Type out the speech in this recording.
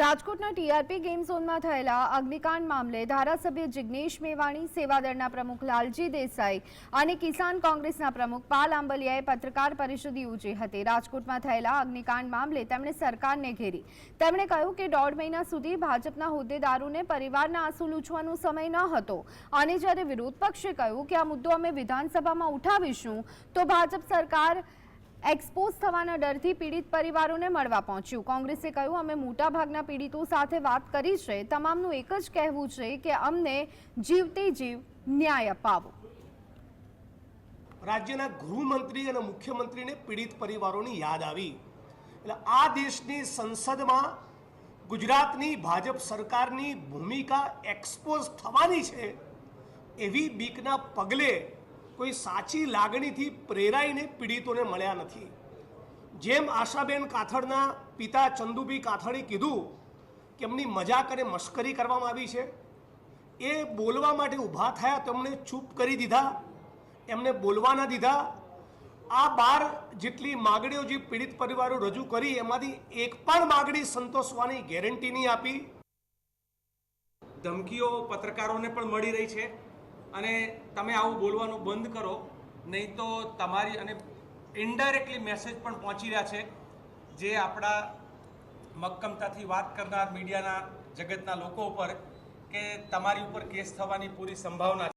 રાજકોટના TRP game ઝોનમાં થયેલા અગ્નિકાંડ મામલે ધારાસભ્ય જિગ્નેશ મેવાણી, સેવાદળના પ્રમુખ લાલજી દેસાઈ અને કિસાન કોંગ્રેસના પ્રમુખ પાલ આંબલિયાએ પત્રકાર પરિષદ યોજી હતી. રાજકોટમાં થયેલા અગ્નિકાંડ મામલે તેમણે સરકારને ઘેરી. તેમણે કહ્યું કે દોઢ મહિના સુધી ભાજપના હોદ્દેદારોને પરિવારના આંસુ લૂછવાનો સમય ન હતો અને જ્યારે વિરોધ પક્ષે કહ્યું કે આ મુદ્દો અમે વિધાનસભામાં ઉઠાવીશું, તો ભાજપ સરકાર એક્સપોઝ થવાના ડરથી પીડિત પરિવારોને મળવા પહોંચ્યું. કોંગ્રેસે કહ્યું, અમે મોટાભાગના પીડિતો સાથે વાત કરી છે. તમામનું એક જ કહેવું છે કે અમને જીવતે જીવ ન્યાય અપાવો. રાજ્યના ગૃહમંત્રી અને મુખ્યમંત્રીને પીડિત પરિવારોની યાદ આવી. એટલે આ દેશની સંસદમાં ગુજરાતની ભાજપ સરકારની ભૂમિકા એક્સપોઝ થવાની છે એવી બીકના પગલે કોઈ સાચી લાગણીથી પ્રેરાઈને પીડિતોને મળ્યા નથી. જેમ આશાબેન કાથડના પિતા ચંદુભી કાથડે કીધું કે એમની મજાક અને મશ્કરી કરવામાં આવી છે. એ બોલવા માટે ઊભા થયા તેમણે ચૂપ કરી દીધા. એમને બોલવા ના દીધા. આ બાર જેટલી માગણીઓ જે પીડિત પરિવારો રજૂ કરી એમાંથી એક પણ માગણી સંતોષવાની ગેરંટી નહીં આપી. ધમકીઓ પત્રકારોને પણ મળી રહી છે. અને તમે આવું બોલવાનું બંધ કરો, નહીં તો તમારી અને ઇન્ડાયરેક્ટલી મેસેજ પણ પહોંચી રહ્યા છે, જે આપણા મક્કમતાથી વાત કરનાર મીડિયાના જગતના લોકો ઉપર કે તમારી ઉપર કેસ થવાની પૂરી સંભાવના